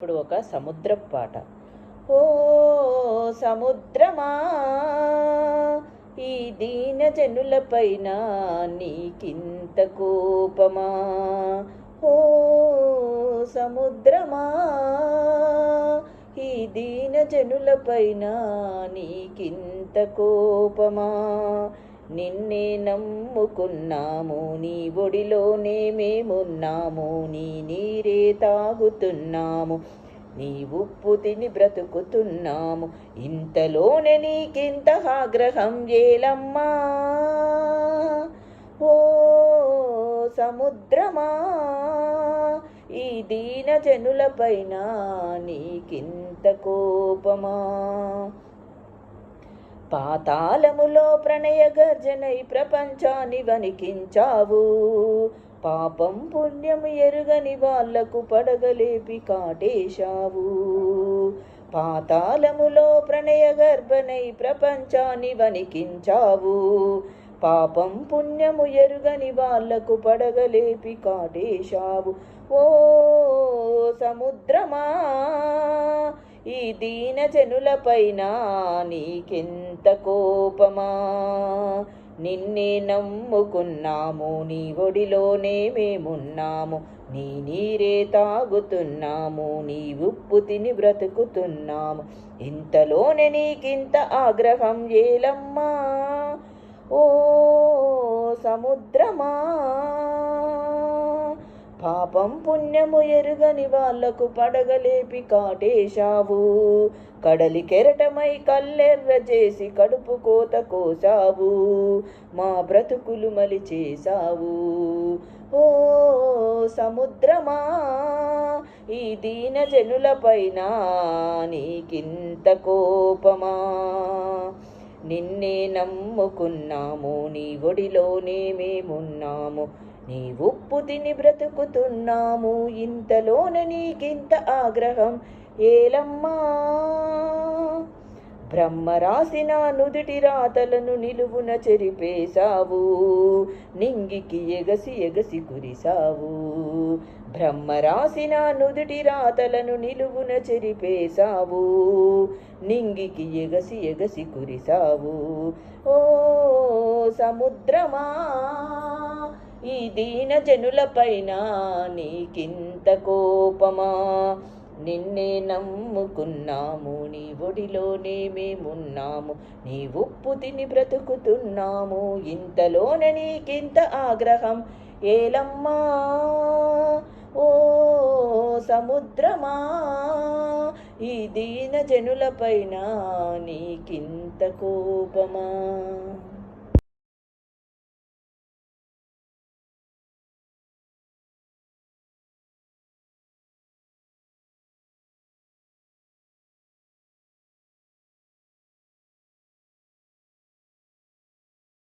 ఇప్పుడు ఒక సముద్ర పాట ఓ సముద్రమా ఈ దీన జనులపైన నీకింత కోపమా? ఓ సముద్రమా ఈ దీన జనులపైన నీకింత కోపమా? నిన్నే నమ్ముకున్నాము నీ ఒడిలోనే మేమున్నాము నీ నీరే తాగుతున్నాము నీ ఉప్పు తిని బ్రతుకుతున్నాము ఇంతలోనే నీకింత ఆగ్రహం ఏలమ్మా? ఓ సముద్రమా? ఈ దీన జనులపైన నీకింత కోపమా? పాతాళములో ప్రణయ గర్జనై ప్రపంచాన్ని వణికించావు. పాపం పుణ్యము ఎరుగని వాళ్ళకు పడగలేపి కాటేశావు. పాతాళములో ప్రణయ గర్భనై ప్రపంచాన్ని వణికించావు. పాపం పుణ్యము ఎరుగని వాళ్ళకు పడగలేపి కాటేశావు. ఓ సముద్రమా ఈ దీన జనులపైన నీకెంత కోపమా? నిన్నే నమ్ముకున్నాము నీ ఒడిలోనే మేమున్నాము. నీ నీరే తాగుతున్నాము నీ ఉప్పు తిని బ్రతుకుతున్నాము. ఇంతలోనే నీకింత ఆగ్రహం ఏలమ్మా? ఓ సముద్రమా? పాపం పుణ్యము ఎరుగని వాళ్ళకు పడగలేపి కాటేశావు. కడలి కెరటమై కల్లెర్ర చేసి కడుపు కోత కోసావు. మా బ్రతుకులు మలి చేసావు ఓ సముద్రమా ఈ దీన జనులపైన నీకింత కోపమా? నిన్నే నమ్ముకున్నాము నీ ఒడిలోనే మేమున్నాము. నీ ఉప్పు తిని బ్రతుకుతున్నాము ఇంతలోన నీకింత ఆగ్రహం ఏలమ్మా? బ్రహ్మ రాసిన నుదుటి రాతలను నిలువున చెరిపేశావు నింగికి ఎగసి ఎగసి కురిసావు బ్రహ్మ రాసిన నుదుటి రాతలను నిలువున చెరిపేశావు నింగికి ఎగసి ఎగసి కురిసావు. ఓ సముద్రమా ఈ దీన జనులపైన నీకింత కోపమా? నిన్నే నమ్ముకున్నాము నీ ఒడిలోనే మేమున్నాము. నీ ఉప్పు తిని బ్రతుకుతున్నాము ఇంతలోనే నీకింత ఆగ్రహం ఏలమ్మా? ఓ సముద్రమా ఈ దీన జనులపైన నీకింత కోపమా?